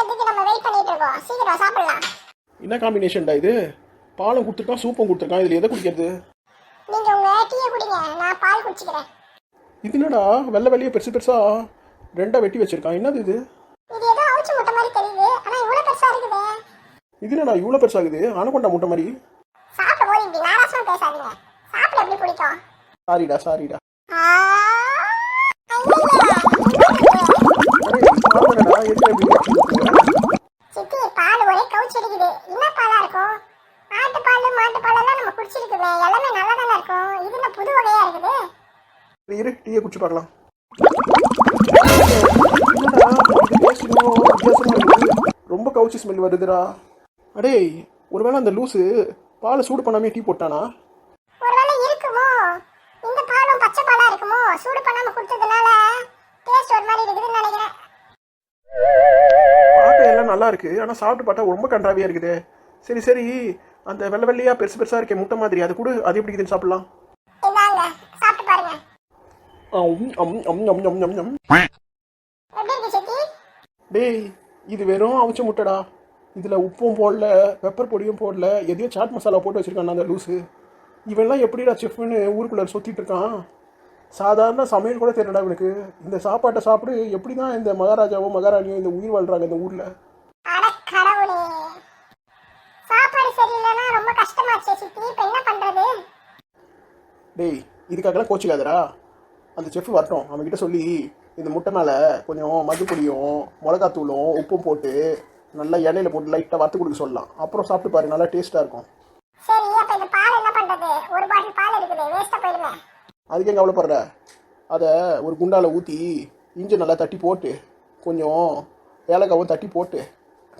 குடிக்கிறதுக்கு நம்ம வெயிட் பண்ணிட்டு இருக்கோம். சீக்கிரம் சாப்பிடலாம். என்ன காம்பினேஷன்டா இது? பாலும் கொடுத்துருக்கான் சூப்பும் கொடுத்துருக்கான் இதில் எதை குடிக்கிறது? நீங்க உங்க டீயை குடிங்க. நான் பால் குடிச்சுக்கிறேன். இது என்னடா? வெள்ளை வெள்ளையே பெருசு பெருசா ரெண்டா வெட்டி வச்சிருக்கான் என்னது இது? இது ஏதோ அவிச்சு முட்டை மாதிரி தெரியுது. ஆனா இவ்வளவு பெருசா இருக்குதே. இது என்னடா இவ்வளோ பெருசாகுது? ஆனக்கொண்டா முட்டை மாதிரி. சாப்பிடும் போது இப்படி நாராசமா பேசாதீங்க. சாப்பிட எப்படி பிடிக்கும்? சாரிடா சாரிடா அடே, சாப்பிடுடா, எதுக்கு இப்படி reaction கொடுக்குற? சித்தி பால் ஒரே கவுச்சு அடிக்குது என்ன பாலா இருக்கும் ஆட்டு பால் மாட்டு பால் எல்லாம் நம்ம குடிச்சிருக்குமே எல்லாமே நல்லா தானே இருக்கும் இது என்ன சரி, இரு டீயை குடிச்சு பார்க்கலாம். ரொம்ப கவுச்சி ஸ்மெல் வருதுடா. அடே ஒருவேளை அந்த லூசு பாலை சூடு பண்ணாமே டீ போட்டானா? ஒருவேளை இருக்குமோ? இந்த பாலும் பச்சை பாலா இருக்குமோ? சூடு பண்ணாம கொடுத்ததுனால டேஸ்ட் ஒரு மாதிரி இருக்குதுன்னு நினைக்கிறேன். பார்க்க எல்லாம் நல்லா இருக்கு. ஆனா சாப்பிட்டு பார்த்தா ரொம்ப கன்றாவியா இருக்குது. சரி சரி. அந்த வெள்ளை வெள்ளையா பெருசு பெருசா இருக்கே முட்டை மாதிரி. அது கூட அது எப்படி இருக்குதுன்னு சாப்பிடலாம். டேய் இது வெறும் அவிச்ச முட்டைடா. இதுல உப்பும் போடல பெப்பர் பொடியும் போடல எதையோ சாட் மசாலா போட்டு வச்சிருக்கான் அந்த லூசு இவன்லாம் எப்படிடா செஃப்னு ஊருக்குள்ள சுத்திட்டு இருக்கான். சாதாரண சமையல் கூட தெரியலடா இவனுக்கு. இந்த சாப்பாட்டை சாப்பிடு எப்படி தான் இந்த மகாராஜாவோ மகாராணியோ இந்த உயிர் வாழ்றாங்க இந்த ஊர்ல? டேய் இதுக்காகலாம் கோச்சிக்காதடா. அந்த செஃப் வரட்டும். அவன்கிட்ட சொல்லி இந்த முட்டை மேலே கொஞ்சம் மதுப்பொடியும் மிளகாத்தூளும் உப்பும் போட்டு நல்லா எண்ணெயில் போட்டு லைட்டாக வறுத்து கொடுக்க சொல்லலாம். அப்புறம் சாப்பிட்டு பாரு நல்லா டேஸ்ட்டாக இருக்கும். அதுக்கே கவலைப்படுற? அதை ஒரு குண்டால ஊற்றி இஞ்சி நல்லா தட்டி போட்டு கொஞ்சம் ஏலக்காவும் தட்டி போட்டு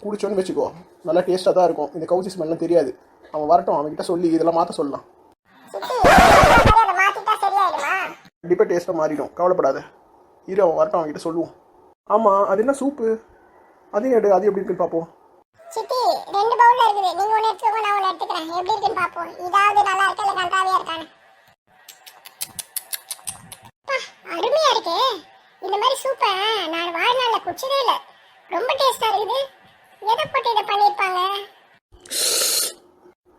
குடிச்சோன்னு வச்சுக்கோ. நல்லா டேஸ்ட்டாக தான் இருக்கும். இந்த கவுச்சி ஸ்மெல்லாம் தெரியாது. அவன் வரட்டும் அவன்கிட்ட சொல்லி இதெல்லாம் மாற்ற சொல்லலாம் சித்தி சரி அதை மாத்திட்டா சரியாயிடுமா கண்டிப்பாக டேஸ்ட்டாக மாறிடும். கவலைப்படாத. இரு அவன் வரட்டும் அவன்கிட்ட சொல்லுவோம். ஆமாம் அது என்ன சூப்பு அதையும் எடு அது எப்படி இருக்குன்னு பார்ப்போம் சித்தி ரெண்டு பவுல்ல இருக்குது. நீங்க ஒண்ணு எடுத்துக்கோங்க நான் ஒண்ணு எடுத்துக்கிறேன். எப்படி இருக்குன்னு பாப்போம். இதாவது நல்லா இருக்கா இல்ல கண்டாவியா இருக்கான்னு? அப்பா, அருமையா இருக்கே. இந்த மாதிரி சூப்பை நான் வாழ்நாள்ல குடிச்சதே இல்ல. ரொம்ப டேஸ்டா இருக்குது. எதை போட்டு இதை பண்ணிருப்பாங்க?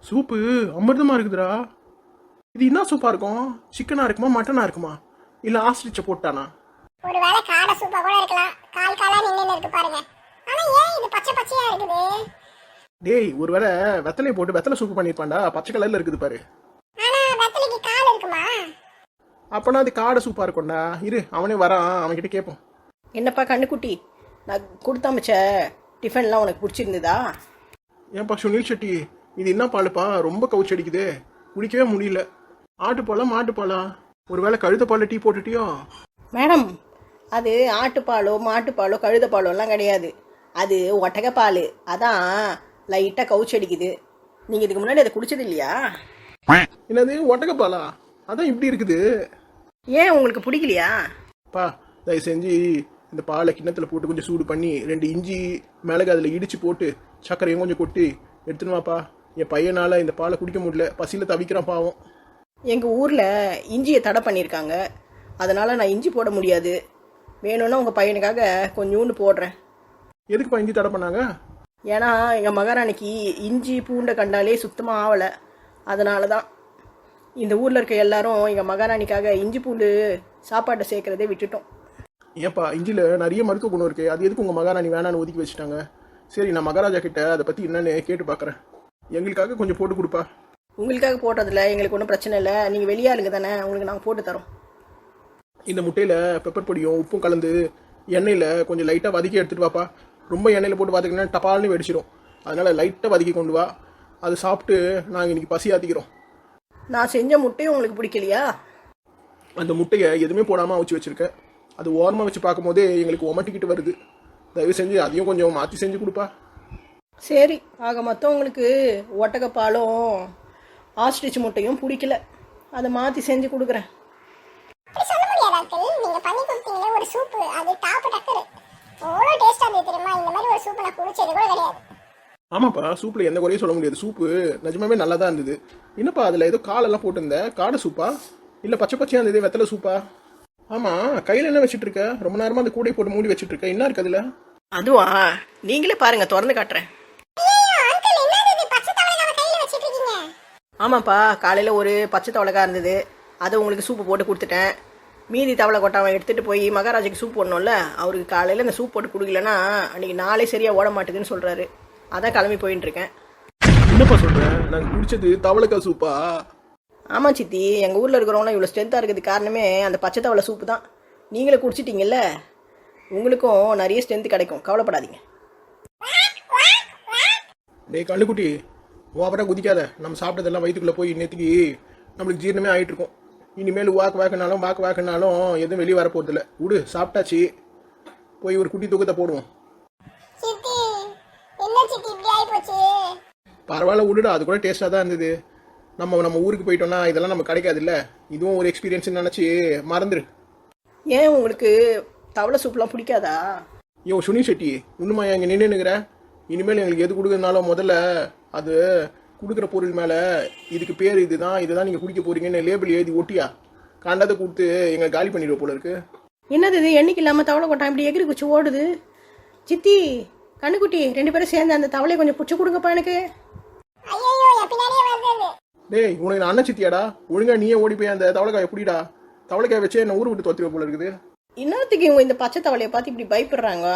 சூப்பு அமிர்தமாக இருக்குதுடா. இது என்ன சூப்பாக இருக்கும்? சிக்கனாக இருக்குமா மட்டனாக இருக்குமா? இல்லை ஆஸ்ட்ரிச்சை போட்டானா? ஒருவேளை காடை சூப்பா கூட இருக்கலாம். கால் காலா நின்னு இருக்கு பாருங்க. ஆனா ஏன் இது பச்சை பச்சையா இருக்குது? டேய் ஒருவேளை வெத்தலையை போட்டு வெத்தலை சூப்பு பண்ணியிருப்பான்டா. பச்சை கலரில் இருக்குது பாரு. ஆனா வெத்தலைக்கு கால் இருக்குமா? அப்போனா அது காடை சூப்பாக இருக்கும்டா. இரு அவனே வரான். அவன்கிட்ட கேட்போம் என்னப்பா கண்ணுக்குட்டி? நான் கொடுத்தமிச்ச டிஃபன்லாம் உனக்கு பிடிச்சிருந்ததா? ஏன்பா சுனில் செட்டி இது என்ன பாலுப்பா ரொம்ப கவுச்சு அடிக்குது. குடிக்கவே முடியல. ஆட்டுப்பாலா மாட்டுப்பாலா? ஒருவேளை கழுத பால் டீ போட்டுட்டியோ? மேடம் அது ஆட்டுப்பாலோ மாட்டுப்பாலோ கழுதப்பாலோலாம் கிடையாது. அது ஒட்டகப்பால். அதான் லைட்டாக கவுச்சு அடிக்குது. நீங்கள் இதுக்கு முன்னாடி அதை குடிச்சது இல்லையா? என்னது ஒட்டகப்பாலா? அதான் இப்படி இருக்குது. ஏன் உங்களுக்கு பிடிக்கலையா? பா தயவு செஞ்சு இந்த பாலை கிண்ணத்தில் போட்டு கொஞ்சம் சூடு பண்ணி ரெண்டு இஞ்சி மிளகு அதில் இடிச்சு போட்டு சர்க்கரையும் கொஞ்சம் கொட்டி எடுத்துன்னு வாப்பா. என் பையனால் இந்த பாலை குடிக்க முடியல. பசியில் தவிக்கிறான் பாவம். எங்கள் ஊரில் இஞ்சியை தடை பண்ணியிருக்காங்க அதனால் நான் இஞ்சி போட முடியாது. வேணும்னா உங்கள் பையனுக்காக கொஞ்சோண்டு போடுறேன். எதுக்குப்பா இஞ்சி தடை பண்ணாங்க? ஏன்னா எங்கள் மகாராணிக்கு இஞ்சி பூண்டை கண்டாலே சுத்தமாக ஆகலை அதனால தான் இந்த ஊரில் இருக்க எல்லாரும் எங்கள் மகாராணிக்காக இஞ்சி பூண்டு சாப்பாட்டை சேர்க்கறதே விட்டுட்டோம். ஏப்பா இஞ்சியில் நிறைய மருத்துவ குணம் இருக்கு. அது எதுக்கு உங்கள் மகாராணி வேணான்னு ஒதுக்கி வச்சுட்டாங்க? சரி நான் மகாராஜா கிட்ட அதை பற்றி என்னன்னு கேட்டு பார்க்குறேன் எங்களுக்காக கொஞ்சம் போட்டு கொடுப்பா. உங்களுக்காக போட்டதில் எங்களுக்கு ஒன்றும் பிரச்சனை இல்லை. நீங்கள் வெளியாளுங்க தானே உங்களுக்கு நாங்கள் போட்டு தரோம். இந்த முட்டையில் பெப்பர் பொடியும் உப்பும் கலந்து எண்ணெயில் கொஞ்சம் லைட்டாக வதக்கி எடுத்துட்டு வாப்பா. ரொம்ப எண்ணெயில் போட்டு பார்த்திங்கன்னா டபால்னு வெடிச்சிடும் அதனால் லைட்டாக வதக்கி கொண்டு வா. அதை சாப்பிட்டு நாங்கள் இன்னைக்கு பசி ஆத்திக்கிறோம். நான் செஞ்ச முட்டையும் உங்களுக்கு பிடிக்கலையா? அந்த முட்டையை எதுவுமே போடாமல் அவிச்சு வச்சிருக்கேன் அது ஓரமாக வச்சு பார்க்கும்போதே எங்களுக்கு ஒமட்டிக்கிட்டு வருது. தயவு செஞ்சு அதையும் கொஞ்சம் மாற்றி செஞ்சு கொடுப்பா. சரி ஆக மொத்தம் உங்களுக்கு ஒட்டகப்பாலும் ஆஸ்ட்ரிச் முட்டையும் பிடிக்கல. அதை மாற்றி செஞ்சு கொடுக்குறேன். சொல்ல முடியாது அங்கிள்? நீங்க பண்ணி கொடுத்தீங்களே ஒரு சூப்பு. அது டாப் டக்கரு அவ்வளோ டேஸ்டா இருந்தது தெரியுமா? இந்த மாதிரி ஒரு சூப்பு நான் குடிச்சது கூட கிடையாது. ஆமாப்பா சூப்பில் எந்த குறையும் சொல்ல முடியாது. சூப்பு நிஜமாவே நல்லா தான் இருந்தது. என்னப்பா அதில் ஏதோ காலெல்லாம் போட்டிருந்தேன் காடை சூப்பா? இல்லை பச்சை பச்சையாக இருந்தது வெத்தலை சூப்பா? ஆமாம் கையில் என்ன வச்சுட்டு இருக்க? ரொம்ப நேரமாக அந்த கூடை போட்டு மூடி வச்சுட்டு இருக்க. என்ன இருக்கு அதில்? அதுவா? நீங்களே பாருங்க திறந்து காட்டுறேன் ஐயோ அங்கிள் என்னது இது பச்சை தவளைக்காவை கையில வச்சிட்டு இருக்கீங்க ஆமாப்பா காலையில் ஒரு பச்சை தவளைக்கா இருந்தது. அதை உங்களுக்கு சூப்பு போட்டு கொடுத்துட்டேன். மீதி தவளை கொட்டாவை எடுத்துகிட்டு போய் மகாராஜாக்கு சூப் போடணும்ல அவருக்கு காலையில் இந்த சூப் போட்டு கொடுக்கலன்னா அன்றைக்கி நாளே சரியாக ஓட மாட்டேதுன்னு சொல்கிறாரு அதான் கிளம்பி போயின்னு இருக்கேன். என்னப்பா சொல்கிறேன் நாங்கள் குடிச்சது தவளைக்காய் சூப்பா? ஆமாம் சித்தி எங்கள் ஊரில் இருக்கிறவங்களாம் இவ்வளோ ஸ்ட்ரென்த்தாக இருக்கிறது காரணமே அந்த பச்சை தவளை சூப்பு தான். நீங்களே குடிச்சிட்டீங்கல்ல உங்களுக்கும் நிறைய ஸ்ட்ரென்த் கிடைக்கும். கவலைப்படாதீங்க. டேய் கண்ணுக்குட்டி ஓவராக குதிக்காத. நம்ம சாப்பிட்டதெல்லாம் வயிற்றுக்குள்ளே போய் நேற்றுக்கு நம்மளுக்கு ஜீரணமே ஆகிட்டு இருக்கும் இனிமேல் வாக்கு வாக்குனாலும் வாக்கு வாக்குனாலும் எதுவும் வெளியே வரப்போகிறதில்ல விடு சாப்பிட்டாச்சு. போய் ஒரு குட்டி தூக்கத்தை போடுவோம். பரவாயில்ல விடுடா. அது கூட டேஸ்ட்டாக தான் இருந்தது. நம்ம நம்ம ஊருக்கு போயிட்டோம்னா இதெல்லாம் நமக்கு கிடைக்காதுல்ல. இதுவும் ஒரு எக்ஸ்பீரியன்ஸ் நினச்சி மறந்துரு. ஏன் உங்களுக்கு தவளை சூப்லாம் பிடிக்காதா? யோ சுனி செட்டி இன்னுமா இங்கே நின்றுனுங்கிற இனிமேல் எங்களுக்கு எது கொடுக்குறதுனாலும் முதல்ல அது கொடுக்குற பொருள் மேலே இதுக்கு பேர் இதுதான் இதுதான் நீங்கள் குடிக்க போறீங்கன்னு லேபிள் எழுதி ஒட்டியா? கண்டதை கொடுத்து எங்களை காலி பண்ணிடுவோம் போல இருக்கு. என்னது இது? என்னைக்கு இல்லாமல் தவளை கொட்டான் இப்படி எகிரி குச்சி ஓடுது? சித்தி கண்ணுக்குட்டி ரெண்டு பேரும் சேர்ந்து அந்த தவளையை கொஞ்சம் பிடிச்சி கொடுங்கப்பா எனக்கு. டேய் உனக்கு நான் அண்ணன் சித்தியாடா? ஒழுங்கா நீயே ஓடி போய் அந்த தவளைக்காயை பிடிடா. தவளைக்காயை வச்சே என்ன ஊர் விட்டு தொத்திர போல இருக்குது. இன்னத்துக்கு இவங்க இந்த பச்சை தவளையை பார்த்து இப்படி பயப்படுறாங்க.